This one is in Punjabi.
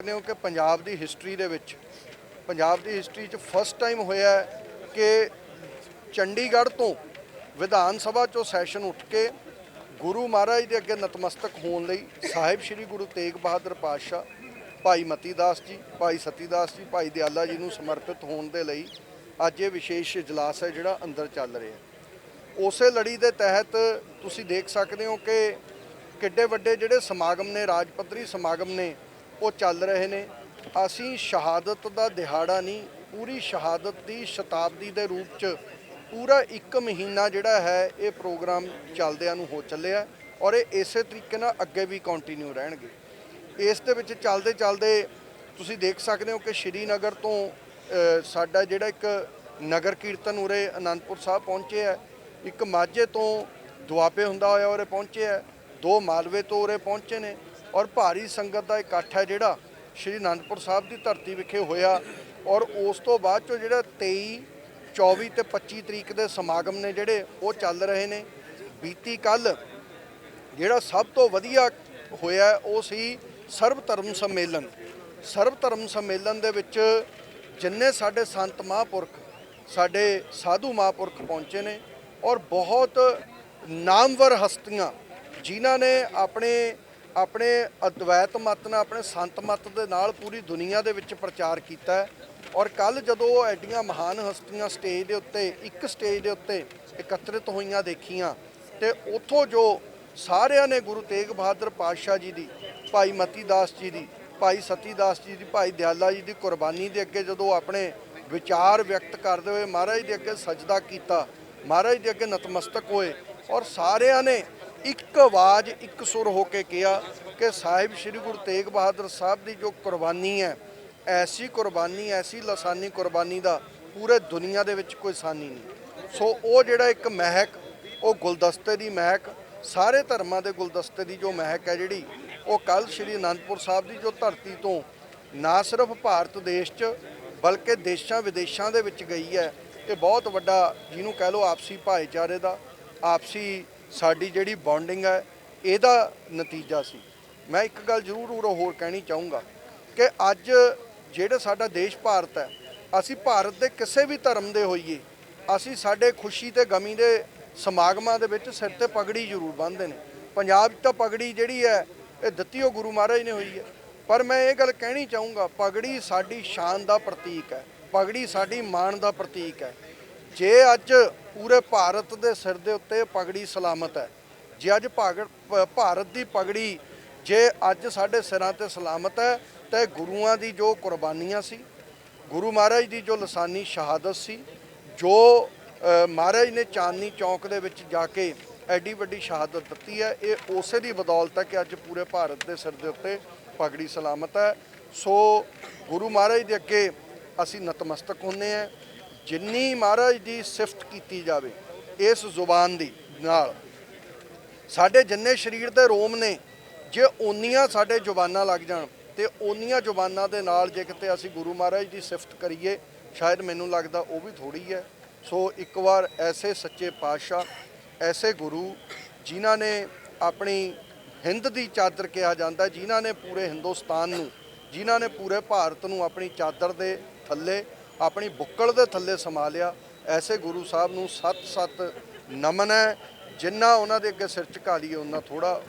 ਸਕਦੇ ਹੋ ਕਿ ਪੰਜਾਬ ਦੀ ਹਿਸਟਰੀ ਦੇ ਵਿੱਚ, ਪੰਜਾਬ ਦੀ ਹਿਸਟਰੀ 'ਚ ਫਸਟ ਟਾਈਮ ਹੋਇਆ ਹੈ ਕਿ ਚੰਡੀਗੜ੍ਹ ਤੋਂ ਵਿਧਾਨ ਸਭਾ 'ਚੋਂ ਸੈਸ਼ਨ ਉੱਠ ਕੇ ਗੁਰੂ ਮਹਾਰਾਜ ਦੇ ਅੱਗੇ ਨਤਮਸਤਕ ਹੋਣ ਲਈ ਸਾਹਿਬ ਸ੍ਰੀ ਗੁਰੂ ਤੇਗ ਬਹਾਦਰ ਪਾਤਸ਼ਾਹ, ਭਾਈ ਮਤੀ ਦਾਸ ਜੀ, ਭਾਈ ਸਤੀ ਦਾਸ ਜੀ, ਭਾਈ ਦਿਆਲਾ ਜੀ ਨੂੰ ਸਮਰਪਿਤ ਹੋਣ ਦੇ ਲਈ ਅੱਜ ਇਹ ਵਿਸ਼ੇਸ਼ ਇਜਲਾਸ ਹੈ ਜਿਹੜਾ ਅੰਦਰ ਚੱਲ ਰਿਹਾ ਉਸੇ ਲੜੀ ਦੇ ਤਹਿਤ ਤੁਸੀਂ ਦੇਖ ਸਕਦੇ ਹੋ ਕਿ ਕਿੱਡੇ ਵੱਡੇ ਜਿਹੜੇ ਸਮਾਗਮ ਨੇ ਰਾਜ ਪੱਧਰੀ ਸਮਾਗਮ ਨੇ ਉਹ ਚੱਲ ਰਹੇ ਨੇ। ਅਸੀਂ ਸ਼ਹਾਦਤ ਦਾ ਦਿਹਾੜਾ ਨਹੀਂ, ਪੂਰੀ ਸ਼ਹਾਦਤ ਦੀ ਸ਼ਤਾਬਦੀ ਦੇ ਰੂਪ 'ਚ ਪੂਰਾ ਇੱਕ ਮਹੀਨਾ ਜਿਹੜਾ ਹੈ, ਇਹ ਪ੍ਰੋਗਰਾਮ ਚੱਲਦਿਆਂ ਨੂੰ ਹੋ ਚੱਲਿਆ ਔਰ ਇਹ ਇਸੇ ਤਰੀਕੇ ਨਾਲ ਅੱਗੇ ਵੀ ਕੰਟੀਨਿਊ ਰਹਿਣਗੇ। ਇਸ ਦੇ ਵਿੱਚ ਚੱਲਦੇ ਚੱਲਦੇ ਤੁਸੀਂ ਦੇਖ ਸਕਦੇ ਹੋ ਕਿ ਸ਼੍ਰੀਨਗਰ ਤੋਂ ਸਾਡਾ ਜਿਹੜਾ ਇੱਕ ਨਗਰ ਕੀਰਤਨ ਉਰੇ ਅਨੰਦਪੁਰ ਸਾਹਿਬ ਪਹੁੰਚੇ ਹੈ। ਇੱਕ ਮਾਝੇ ਤੋਂ ਦੁਆਬੇ ਹੁੰਦਾ ਹੋਇਆ ਉਰੇ ਪਹੁੰਚੇ ਹੈ। ਦੋ ਮਾਲਵੇ ਤੋਂ ਉਰੇ ਪਹੁੰਚੇ ਨੇ। ਔਰ ਭਾਰੀ ਸੰਗਤ ਦਾ ਇਕੱਠ ਹੈ ਜਿਹੜਾ ਸ਼੍ਰੀ ਅਨੰਦਪੁਰ ਸਾਹਿਬ ਦੀ ਧਰਤੀ ਵਿਖੇ ਹੋਇਆ ਔਰ ਉਸ ਤੋਂ ਬਾਅਦ ਚੋਂ ਜਿਹੜਾ 23 24 ਤੇ 25 ਤਰੀਕ ਦੇ ਸਮਾਗਮ ਨੇ ਜਿਹੜੇ ਉਹ ਚੱਲ ਰਹੇ ਨੇ। ਬੀਤੀ ਕੱਲ ਜਿਹੜਾ ਸਭ ਤੋਂ ਵਧੀਆ ਹੋਇਆ ਉਹ ਸੀ ਸਰਬ ਧਰਮ ਸੰਮੇਲਨ। ਸਰਬ ਧਰਮ ਸੰਮੇਲਨ ਦੇ ਵਿੱਚ ਜਿੰਨੇ ਸਾਡੇ ਸੰਤ ਮਹਾਂਪੁਰਖ, ਸਾਡੇ ਸਾਧੂ ਮਹਾਂਪੁਰਖ ਪਹੁੰਚੇ ਨੇ ਔਰ ਬਹੁਤ ਨਾਮਵਰ ਹਸਤੀਆਂ ਜਿਨ੍ਹਾਂ ਨੇ ਆਪਣੇ ਆਪਣੇ ਅਦਵੈਤ ਮਤ ਨਾਲ, ਆਪਣੇ ਸੰਤ ਮਤ ਦੇ ਨਾਲ ਪੂਰੀ ਦੁਨੀਆ ਦੇ ਵਿੱਚ ਪ੍ਰਚਾਰ ਕੀਤਾ ਔਰ ਕੱਲ ਜਦੋਂ ਉਹ ਐਡੀਆਂ ਮਹਾਨ ਹਸਤੀਆਂ ਸਟੇਜ ਦੇ ਉੱਤੇ, ਇੱਕ ਸਟੇਜ ਦੇ ਉੱਤੇ ਇਕੱਤਰਿਤ ਹੋਈਆਂ ਦੇਖੀਆਂ, ਤੇ ਉੱਥੋਂ ਜੋ ਸਾਰਿਆਂ ਨੇ ਗੁਰੂ ਤੇਗ ਬਹਾਦਰ ਪਾਤਸ਼ਾਹ ਜੀ ਦੀ, ਭਾਈ ਮਤੀ ਦਾਸ ਜੀ ਦੀ, ਭਾਈ ਸਤੀ ਦਾਸ ਜੀ ਦੀ, ਭਾਈ ਦਿਆਲਾ ਜੀ ਦੀ ਕੁਰਬਾਨੀ ਦੇ ਅੱਗੇ ਜਦੋਂ ਆਪਣੇ ਵਿਚਾਰ ਵਿਅਕਤ ਕਰਦੇ ਹੋਏ ਮਹਾਰਾਜ ਦੇ ਅੱਗੇ ਸਜਦਾ ਕੀਤਾ, ਮਹਾਰਾਜ ਦੇ ਅੱਗੇ ਨਤਮਸਤਕ ਹੋਏ, ਔਰ ਸਾਰਿਆਂ ਨੇ ਇੱਕ ਆਵਾਜ਼, ਇੱਕ ਸੁਰ ਹੋ ਕੇ ਕਿਹਾ ਕਿ ਸਾਹਿਬ ਸ੍ਰੀ ਗੁਰੂ ਤੇਗ ਬਹਾਦਰ ਸਾਹਿਬ ਦੀ ਜੋ ਕੁਰਬਾਨੀ ਹੈ, ਐਸੀ ਕੁਰਬਾਨੀ, ਐਸੀ ਲਸਾਨੀ ਕੁਰਬਾਨੀ ਦਾ ਪੂਰੇ ਦੁਨੀਆ ਦੇ ਵਿੱਚ ਕੋਈ ਸਾਨੀ ਨਹੀਂ। ਸੋ ਉਹ ਜਿਹੜਾ ਇੱਕ ਮਹਿਕ, ਉਹ ਗੁਲਦਸਤੇ ਦੀ ਮਹਿਕ, ਸਾਰੇ ਧਰਮਾਂ ਦੇ ਗੁਲਦਸਤੇ ਦੀ ਜੋ ਮਹਿਕ ਹੈ ਜਿਹੜੀ, ਉਹ ਕੱਲ ਸ੍ਰੀ ਅਨੰਦਪੁਰ ਸਾਹਿਬ ਦੀ ਜੋ ਧਰਤੀ ਤੋਂ ਨਾ ਸਿਰਫ ਭਾਰਤ ਦੇਸ਼ 'ਚ, ਬਲਕਿ ਦੇਸ਼ਾਂ ਵਿਦੇਸ਼ਾਂ ਦੇ ਵਿੱਚ ਗਈ ਹੈ, ਇਹ ਬਹੁਤ ਵੱਡਾ, ਜਿਹਨੂੰ ਕਹਿ ਲਓ ਆਪਸੀ ਭਾਈਚਾਰੇ ਦਾ, ਆਪਸੀ ਸਾਡੀ ਜਿਹੜੀ ਬੌਂਡਿੰਗ ਹੈ, ਇਹਦਾ ਨਤੀਜਾ ਸੀ। ਮੈਂ ਇੱਕ ਗੱਲ ਜ਼ਰੂਰ ਉਰੋਂ ਹੋਰ ਕਹਿਣੀ ਚਾਹੂੰਗਾ ਕਿ ਅੱਜ ਜਿਹੜਾ ਸਾਡਾ ਦੇਸ਼ ਭਾਰਤ ਹੈ, ਅਸੀਂ ਭਾਰਤ ਦੇ ਕਿਸੇ ਵੀ ਧਰਮ ਦੇ ਹੋਈਏ, ਅਸੀਂ ਸਾਡੇ ਖੁਸ਼ੀ ਤੇ ਗਮੀ ਦੇ ਸਮਾਗਮਾਂ ਦੇ ਵਿੱਚ ਸਿਰ ਤੇ ਪਗੜੀ ਜ਼ਰੂਰ ਬੰਨ੍ਹਦੇ ਨੇ। ਪੰਜਾਬ 'ਚ ਤਾਂ ਪਗੜੀ ਜਿਹੜੀ ਹੈ, ਇਹ ਦਿੱਤੀ ਉਹ ਗੁਰੂ ਮਹਾਰਾਜ ਨੇ ਹੋਈ ਹੈ। ਪਰ ਮੈਂ ਇਹ ਗੱਲ ਕਹਿਣੀ ਚਾਹੂੰਗਾ, ਪਗੜੀ ਸਾਡੀ ਸ਼ਾਨ ਦਾ ਪ੍ਰਤੀਕ ਹੈ, ਪਗੜੀ ਸਾਡੀ ਮਾਣ ਦਾ ਪ੍ਰਤੀਕ ਹੈ। ਜੇ ਅੱਜ ਪੂਰੇ ਭਾਰਤ ਦੇ ਸਿਰ ਦੇ ਉੱਤੇ ਪਗੜੀ ਸਲਾਮਤ ਹੈ, ਜੇ ਅੱਜ ਭਾਗ- ਭ- ਭਾਰਤ ਦੀ ਪਗੜੀ, ਜੇ ਅੱਜ ਸਾਡੇ ਸਿਰਾਂ ਤੇ ਸਲਾਮਤ ਹੈ, ਤਾਂ ਗੁਰੂਆਂ ਦੀ ਜੋ ਕੁਰਬਾਨੀਆਂ ਸੀ, ਗੁਰੂ ਮਹਾਰਾਜ ਦੀ ਜੋ ਲਸਾਨੀ ਸ਼ਹਾਦਤ ਸੀ, ਜੋ ਮਹਾਰਾਜ ਨੇ ਚਾਂਦਨੀ ਚੌਕ ਦੇ ਵਿੱਚ ਜਾ ਕੇ ਐਡੀ ਵੱਡੀ ਸ਼ਹਾਦਤ ਦਿੱਤੀ ਹੈ, ਇਹ ਉਸੇ ਦੀ ਬਦੌਲਤ ਹੈ ਕਿ ਅੱਜ ਪੂਰੇ ਭਾਰਤ ਦੇ ਸਿਰ ਦੇ ਉੱਤੇ ਪਗੜੀ ਸਲਾਮਤ ਹੈ। ਸੋ ਗੁਰੂ ਮਹਾਰਾਜ ਦੇ ਅੱਗੇ ਅਸੀਂ ਨਤਮਸਤਕ ਹੁੰਨੇ ਆ ਜਿੰਨੀ ਮਹਾਰਾਜ ਦੀ ਸਿਫਤ ਕੀਤੀ ਜਾਵੇ, ਇਸ ਜ਼ੁਬਾਨ ਦੀ, ਨਾਲ। ਸਾਡੇ ਜਿੰਨੇ ਸਰੀਰ ਦੇ ਰੋਮ ਨੇ, ਜੇ ਓਨੀਆਂ ਸਾਡੇ ਜ਼ੁਬਾਨਾਂ ਲੱਗ ਜਾਣ, ਤੇ ਓਨੀਆਂ ਜ਼ੁਬਾਨਾਂ ਦੇ ਨਾਲ ਜੇ ਕਿਤੇ ਅਸੀਂ ਗੁਰੂ ਮਹਾਰਾਜ ਦੀ ਸਿਫਤ ਕਰੀਏ, ਸ਼ਾਇਦ ਮੈਨੂੰ ਲੱਗਦਾ ਉਹ ਵੀ ਥੋੜੀ ਹੈ। ਸੋ ਇੱਕ ਵਾਰ ਐਸੇ ਸੱਚੇ ਪਾਤਸ਼ਾਹ, ਐਸੇ ਗੁਰੂ, ਜਿਨ੍ਹਾਂ ਨੇ ਆਪਣੀ ਹਿੰਦ ਦੀ ਚਾਦਰ ਕਿਹਾ ਜਾਂਦਾ, ਜਿਨ੍ਹਾਂ ਨੇ ਪੂਰੇ ਹਿੰਦੁਸਤਾਨ ਨੂੰ, ਜਿਨ੍ਹਾਂ ਨੇ ਪੂਰੇ ਭਾਰਤ ਨੂੰ ਆਪਣੀ ਚਾਦਰ ਦੇ ਥੱਲੇ ਆਪਣੀ ਬੁੱਕਲ ਦੇ ਥੱਲੇ ਸਮਾ ਲਿਆ। ਐਸੇ ਗੁਰੂ ਸਾਹਿਬ ਨੂੰ ਸੱਤ ਸੱਤ ਨਮਨ ਹੈ, ਜਿੰਨਾ ਉਹਨਾਂ ਦੇ ਅੱਗੇ ਸਿਰ ਝੁਕਾ ਲਈਏ ਉਹਨਾਂ ਥੋੜਾ